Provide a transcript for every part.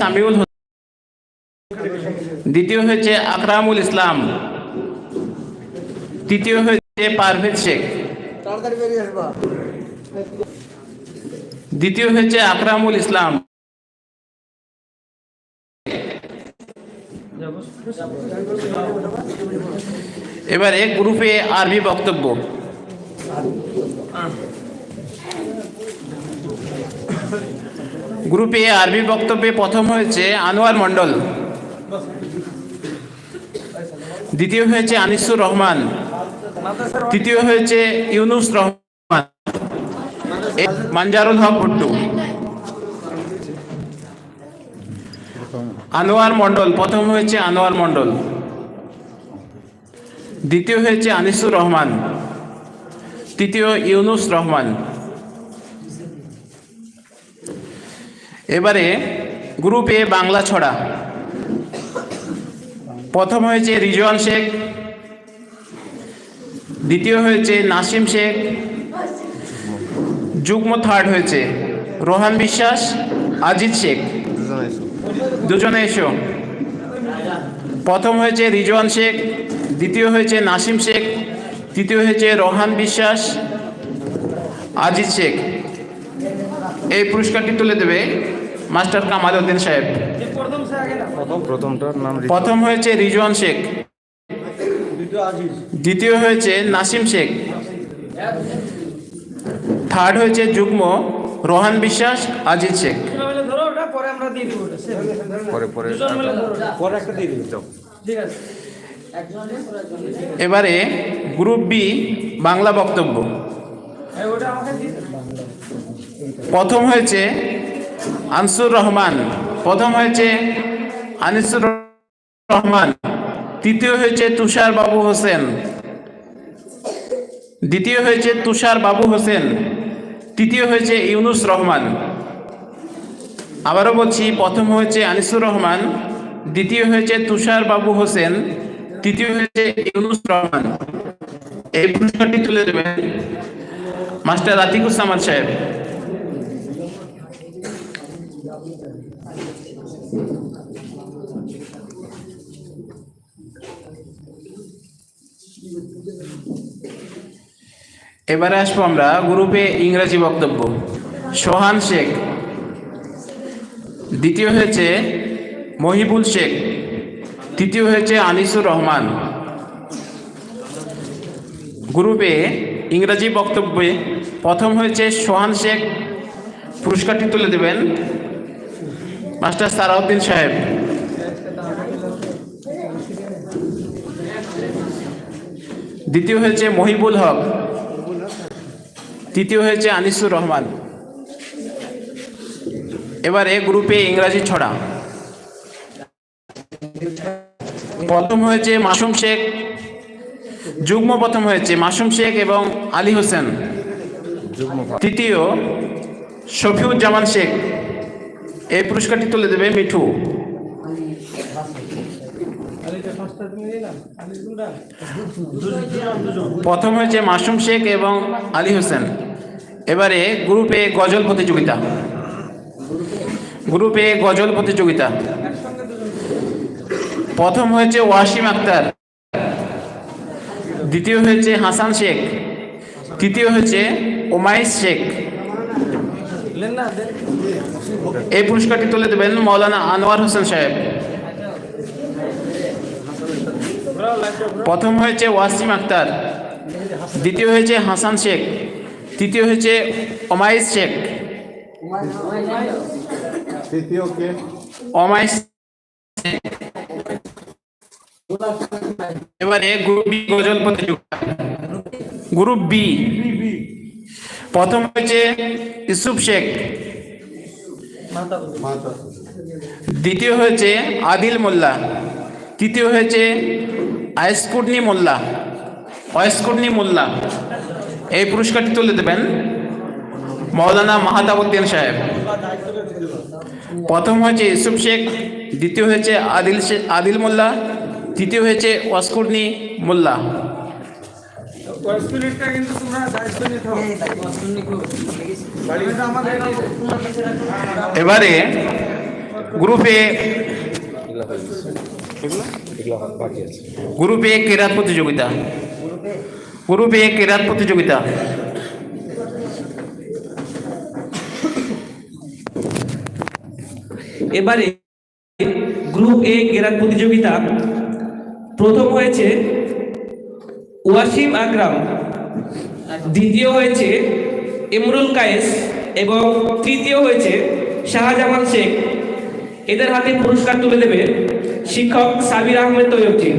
সামিউল দ্বিতীয় হয়েছে আকরামুল ইসলাম। তৃতীয় হয়েছে পারভেজ শেখ। দ্বিতীয় হয়েছে আকরামুল ইসলাম। এবার এক গ্রুপে আরবি বক্তব্য। গ্রুপে আরবি বক্তব্যে প্রথম হয়েছে আনোয়ার মণ্ডল। দ্বিতীয় হয়েছে আনিসুর রহমান। তৃতীয় হয়েছে ইউনুস রহমান। মানজারুল হক ভুট্টু। আনোয়ার মণ্ডল, প্রথম হয়েছে আনোয়ার মণ্ডল। দ্বিতীয় হয়েছে আনিসুর রহমান। তৃতীয় ইউনুস রহমান। এবারে গ্রুপে বাংলা ছড়া। প্রথম হয়েছে রিজওয়ান শেখ, দ্বিতীয় হয়েছে নাসিম শেখ, যুগ্ম থার্ড হয়েছে রোহান বিশ্বাস, আজিজ শেখ। দুজনে এসো। প্রথম হয়েছে রিজওয়ান শেখ, দ্বিতীয় হয়েছে নাসিম শেখ, তৃতীয় হয়েছে রোহান বিশ্বাস, আজিজ শেখ। এই পুরস্কারটি তুলে দেবে মাস্টার কামাল উদ্দিন সাহেব। প্রথম হয়েছে রিজওয়ান শেখ। দ্বিতীয় হয়েছে নাসিম শেখ। থার্ড হয়েছে যুগ্ম রোহান বিশ্বাস আজিজ শেখ। এবারে গ্রুপ বি বাংলা বক্তব্য। প্রথম হয়েছে আনসুর রহমান। প্রথম হয়েছে আনিসুর রহমান। তৃতীয় হয়েছে তুষার বাবু হোসেন। দ্বিতীয় হয়েছে তুষার বাবু হোসেন। তৃতীয় হয়েছে ইউনুস রহমান। আবারও বলছি, প্রথম হয়েছে আনিসুর রহমান, দ্বিতীয় হয়েছে তুষার বাবু হোসেন, তৃতীয় হয়েছে ইউনুস রহমান। এই পুরস্কারটি তুলে দেবেন মাস্টার আতিকুজ্জামান সাহেব। এবারে আসব আমরা গ্রুপে ইংরেজি বক্তব্য। সোহান শেখ। দ্বিতীয় হয়েছে মহিবুল শেখ। তৃতীয় হয়েছে আনিসুর রহমান। গ্রুপে ইংরেজি বক্তব্যে প্রথম হয়েছে সোহান শেখ। পুরস্কারটি তুলে দেবেন মাস্টার সারাউদ্দিন সাহেব। দ্বিতীয় হয়েছে মহিবুল হক। তৃতীয় হয়েছে আনিসুর রহমান। এবার এ গ্রুপে ইংরাজি ছড়া। প্রথম হয়েছে মাসুম শেখ, যুগ্ম প্রথম হয়েছে মাসুম শেখ এবং আলী হোসেন। তৃতীয় শফিউজ্জামান শেখ। এই পুরস্কারটি তুলে দেবে মিঠু। প্রথম হয়েছে মাসুম শেখ এবং আলী হোসেন। এবারে গ্রুপে গজল প্রতিযোগিতা। গ্রুপে গজল প্রতিযোগিতা। প্রথম হয়েছে ওয়াসিম আক্তার। দ্বিতীয় হয়েছে হাসান শেখ। তৃতীয় হয়েছে ওমাইস শেখ। এই পুরস্কারটি তুলে দেবেন মৌলানা আনোয়ার হোসেন সাহেব। প্রথম হয়েছে ওয়াসিম আক্তার দ্বিতীয় হয়েছে হাসান শেখ তৃতীয় হয়েছে ওমাইস শেখ। অমাইস এবারে গ্রুপ বি গজল প্রতিযোগিতা। গ্রুপ বি প্রথম হয়েছে ইসুফ শেখ। দ্বিতীয় হয়েছে আদিল মোল্লা। তৃতীয় হয়েছে আইসকুটনি মোল্লা। অয়স্কুটনি মোল্লা। এই পুরস্কারটি তুলে দেবেন মৌলানা মাহাতাবুদ্দিন সাহেব। প্রথম হয়েছে ইউসুফ শেখ দ্বিতীয় হয়েছে আদিল আদিল মোল্লা তৃতীয় হয়েছে ওয়াসকুটনি মোল্লা। এবারে গ্রুপে গ্রুপ এ কেরাত প্রতিযোগিতা। গ্রুপ এ কেরাত প্রতিযোগিতা। এবারে গ্রুপ এ কেরাত প্রতিযোগিতা প্রথম হয়েছে ওয়াসিম আকরাম, দ্বিতীয় হয়েছে ইমরুল কায়েস এবং তৃতীয় হয়েছে শাহজামাল শেখ। এদের হাতে পুরস্কার তুলে দেবে শিক্ষক সাবির আহমেদ তৈয়বজি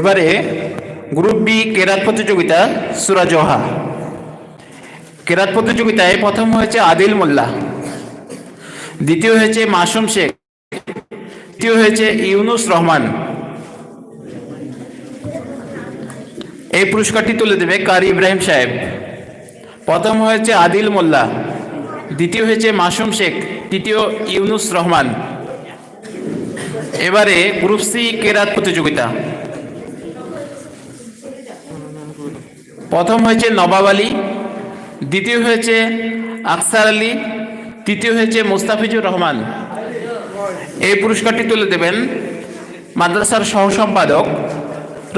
এবারে গ্রুপ বি কেরাত প্রতিযোগিতা সুরাজোহা। কেরাত প্রতিযোগিতায় প্রথম হয়েছে আদিল মোল্লা, দ্বিতীয় হয়েছে মাসুম শেখ, তৃতীয় হয়েছে ইউনুস রহমান। এই পুরস্কারটি তুলে দেবে কারি ইব্রাহিম সাহেব। প্রথম হয়েছে আদিল মোল্লা, দ্বিতীয় হয়েছে মাসুম শেখ, তৃতীয় ইউনুস রহমান। এবারে গ্রুপ সি কেরাত প্রতিযোগিতা। প্রথম হয়েছে নবাব আলী, দ্বিতীয় হয়েছে আকসার আলী, তৃতীয় হয়েছে মুস্তাফিজুর রহমান। এই পুরস্কারটি তুলে দেবেন মাদ্রাসার সহ সম্পাদক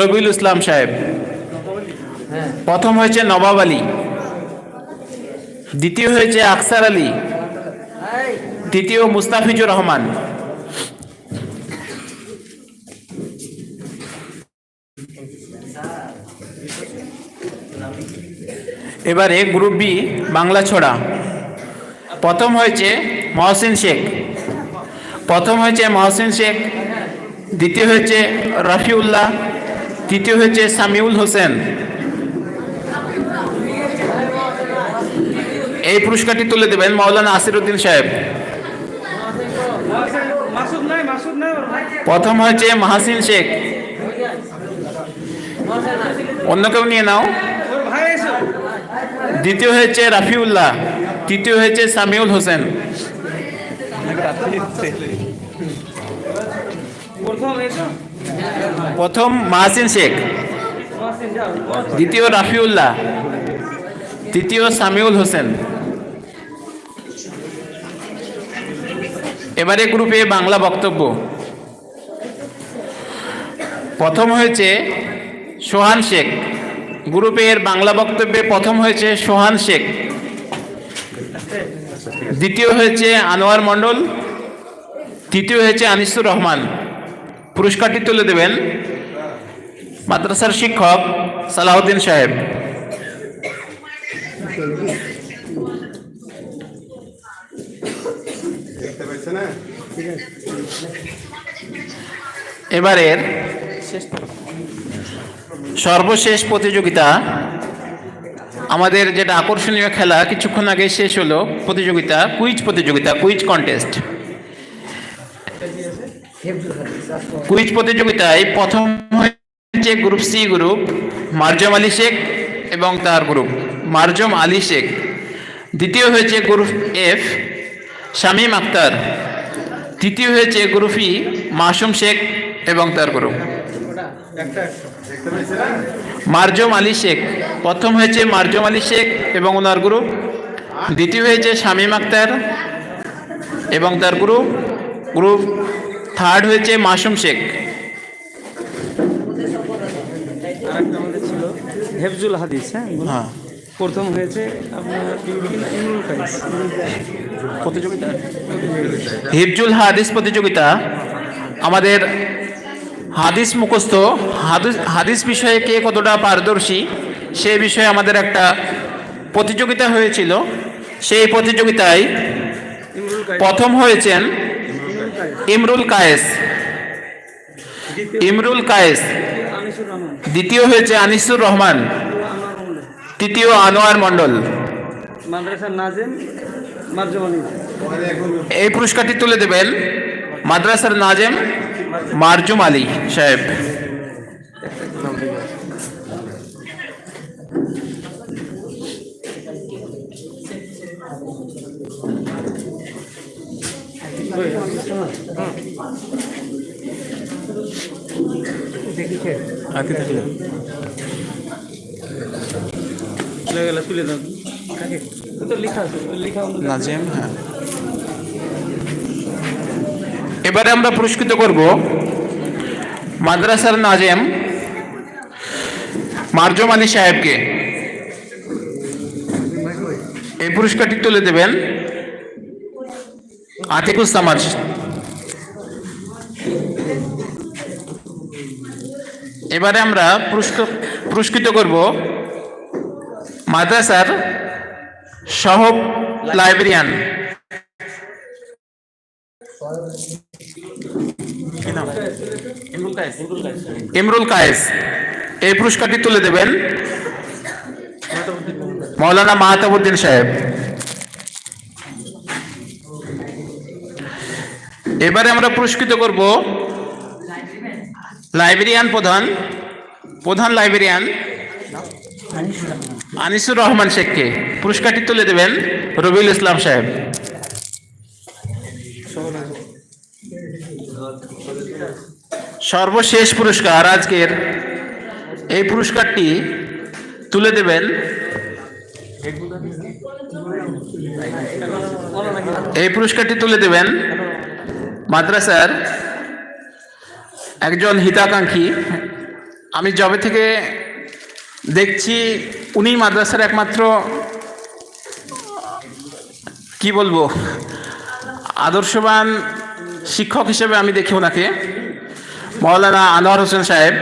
রবিউল ইসলাম সাহেব। প্রথম হয়েছে নবাব আলী দ্বিতীয় হয়েছে আকসার আলী তৃতীয় মুস্তাফিজুর রহমান। এবারে গ্রুপ বি বাংলা ছড়া। প্রথম হয়েছে মহসিন শেখ প্রথম হয়েছে মহসিন শেখ দ্বিতীয় হয়েছে রফিউল্লাহ তৃতীয় হয়েছে সামিউল হোসেন। এই পুরস্কারটি তুলে দেবেন মাওলানা আসিরুদ্দিন সাহেব। প্রথম হয়েছে মাহাসিন শেখ। অন্য কেউ নিয়ে নাও। দ্বিতীয় হয়েছে রাফিউল্লাহ। তৃতীয় হয়েছে সামিউল হোসেন। প্রথম মাহাসিন শেখ। দ্বিতীয় রাফিউল্লাহ। তৃতীয় সামিউল হোসেন। এবারে গ্রুপে বাংলা বক্তব্য। প্রথম হয়েছে সোহান শেখ। গ্রুপের বাংলা বক্তব্যে প্রথম হয়েছে সোহান শেখ। দ্বিতীয় হয়েছে আনোয়ার মণ্ডল। তৃতীয় হয়েছে আনিসুর রহমান। পুরস্কারটি তুলে দেবেন মাদ্রাসার শিক্ষক সালাউদ্দিন সাহেব। এবারের সর্বশেষ প্রতিযোগিতা, আমাদের যেটা আকর্ষণীয় খেলা কিছুক্ষণ আগে শেষ হলো প্রতিযোগিতা, কুইজ প্রতিযোগিতা, কুইজ কন্টেস্ট কুইজ প্রতিযোগিতায় প্রথম হয়েছে group C group Marjam Ali Sheikh এবং তার গ্রুপ মার্জম আলী শেখ। দ্বিতীয় হয়েছে গ্রুপ এফ শামীম আক্তার। তৃতীয় হয়েছে গ্রুপ ই মাসুম শেখ এবং তার গ্রুপ মার্জম আলী শেখ। প্রথম হয়েছে মার্জম আলী শেখ এবং ওনার গ্রুপ দ্বিতীয় হয়েছে শামীম আক্তার এবং তার গ্রুপ গ্রুপ থার্ড হয়েছে মাসুম শেখ। হেফজুল হাদিস হ্যাঁ? হ্যাঁ। প্রথম হয়েছে প্রতিযোগিতা? হিফজুল হাদিস প্রতিযোগিতা। আমাদের হাদিস মুখস্থ হাদিস হাদিস বিষয়ে কে কতটা পারদর্শী সে বিষয়ে আমাদের একটা প্রতিযোগিতা হয়েছিল। সেই প্রতিযোগিতায় প্রথম হয়েছেন ইমরুল কায়েস। ইমরুল কায়েস। দ্বিতীয় হয়েছে আনিসুর রহমান। তৃতীয় আনোয়ার মণ্ডল। এই পুরস্কারটি তুলে দেবেন মাদ্রাসার নাজেম মারজুম আলী সাহেব। হাতে থাকলে চলে গেলে তুলে দাও তো লেখা আছে লেখা নাজেম হ্যাঁ। এবারে আমরা পুরস্কৃত করব মাদ্রাসার নাজেম মার্জম আলী সাহেবকে এই পুরস্কারটি তুলে দেবেন আতিকুস সামাজ এবারে আমরা পুরস্ক- পুরস্কৃত করব মাদ্রাসার সহ লাইব্রেরিয়ান? ইমরুল কায়েস। এই পুরস্কারটি তুলে দেবেন মৌলানা মাহতাবুদ্দিন সাহেব। এবারে আমরা পুরস্কৃত করব লাইব্রেরিয়ান প্রধান প্রধান লাইব্রেরিয়ান আনিসুর রহমান শেখকে। পুরস্কারটি তুলে দেবেন রবিউল ইসলাম সাহেব। সর্বশেষ পুরস্কার আজকের এই পুরস্কারটি তুলে দেবেন এই পুরস্কারটি তুলে দেবেন মাদ্রাসার একজন হিতাকাঙ্ক্ষী। আমি জবে থেকে দেখছি উনি মাদ্রাসার একমাত্র, কি বলব, আদর্শবান শিক্ষক হিসেবে আমি দেখি ওনাকে। মৌলানা আনোয়ার হোসেন সাহেব,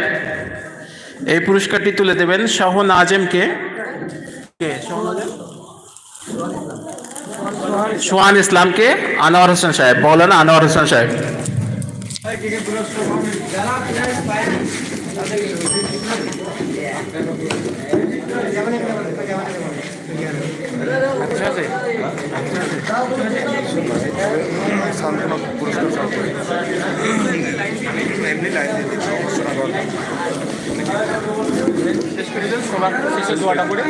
এই পুরস্কারটি তুলে দেবেন সহ নাজেমকে? সোহান ইসলামকে আনোয়ার হোসেন সাহেব, মৌলানা আনোয়ার হোসেন সাহেব সান্ত্বনা পুরস্কার এমনি লাইন দিয়ে দিচ্ছি ঘোষণা শেষ করে দেন সবার শেষে দোয়াটা করে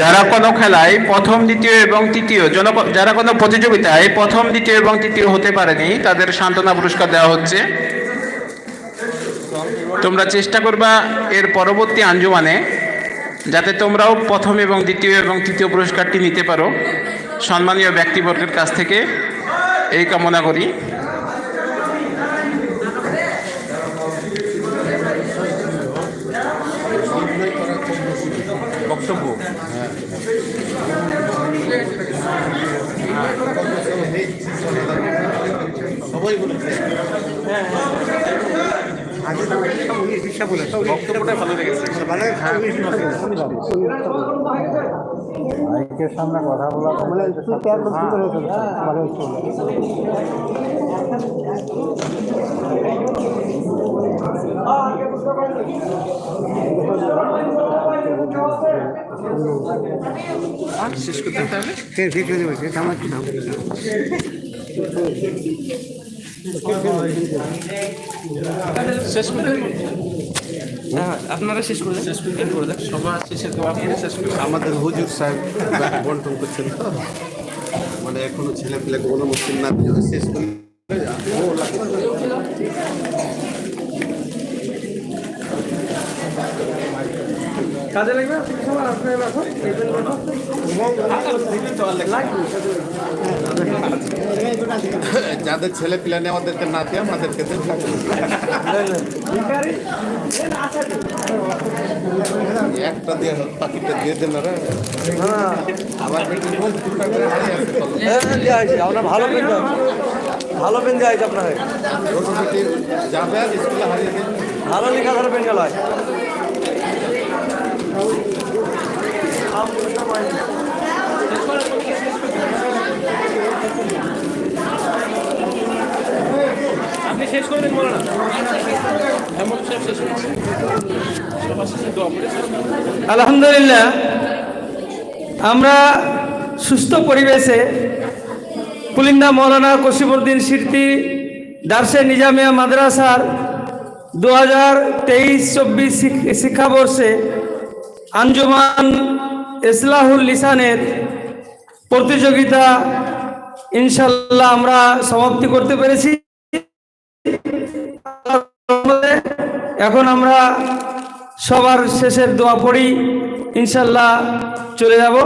যারা কোনো খেলায় প্রথম, দ্বিতীয় এবং তৃতীয় যারা কোনো প্রতিযোগিতায় প্রথম, দ্বিতীয় এবং তৃতীয় হতে পারেনি, তাদের সান্ত্বনা পুরস্কার দেওয়া হচ্ছে। তোমরা চেষ্টা করবা এর পরবর্তী আঞ্জুমানে, যাতে তোমরাও প্রথম এবং দ্বিতীয় এবং তৃতীয় পুরস্কারটি নিতে পারো। সম্মানীয় ব্যক্তিবর্গের কাছ থেকে এই কামনা করি। মাইকের সামনে কথা বলা মানে ভালো শেষ করতে হবে হয়ে আমার কি নাম? শেষ আপনারা শেষ করে শেষ শেষে করে আমাদের হুজুর সাহেব বন্টন করছেন তো। মানে এখনও ছেলে পেলে কোনো মুসলিম না শেষ করে কাজে লাগবে? রাখো যাদের ছেলে পেলে নেই আমাদেরকে না দিয়ে আমাদেরকে। একটা দিয়ে পাখিটা দিয়ে দেন। আবার করে হারিয়ে আছে আপনার ভালো পেন ভালো পেন দেওয়া হয়েছে আপনাকে যাবে স্কুলে হারিয়ে দিন। ভালো লেখা ধরে পেন গেল আপনি শেষ বলো না। আলহামদুলিল্লাহ, আমরা সুস্থ পরিবেশে কুলিন্দা মৌলানা কসিমুদ্দিন স্মৃতি দার্সে নিজামিয়া মাদ্রাসার দু হাজার তেইশ চব্বিশ শিক্ষাবর্ষে আঞ্জুমান ইসলাহুল লিসানের প্রতিযোগিতা ইনশাল্লাহ আমরা সমাপ্তি করতে পেরেছি। এখন আমরা সবার শেষের দোয়া পড়ি ইনশাল্লাহ চলে যাব।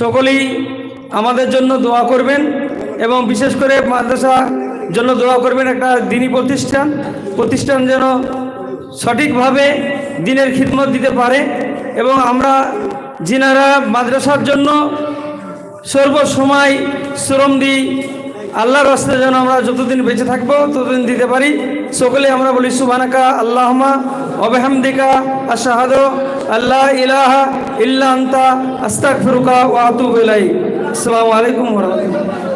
সকলেই আমাদের জন্য দোয়া করবেন এবং বিশেষ করে মাদ্রাসা জন্য দোয়া করবেন একটা দিনী প্রতিষ্ঠান। প্রতিষ্ঠান যেন সঠিকভাবে দিনের খিদমত দিতে পারে এবং আমরা যিনারা মাদ্রাসার জন্য সর্বসময় শ্রম দিই। আল্লাহর রাস্তায় যেন আমরা যতদিন বেঁচে থাকব, ততদিন দিতে পারি। সকলে আমরা বলি সুবানাকা আল্লাহমা অবহামদিকা আশাহাদ আল্লাহ ইলাহা ইল্লা আন্তা, আস্তাগফিরুকা ওয়া আতুবু ইলাইক। আসসালামু আলাইকুম রাহমাতুল্লাহ।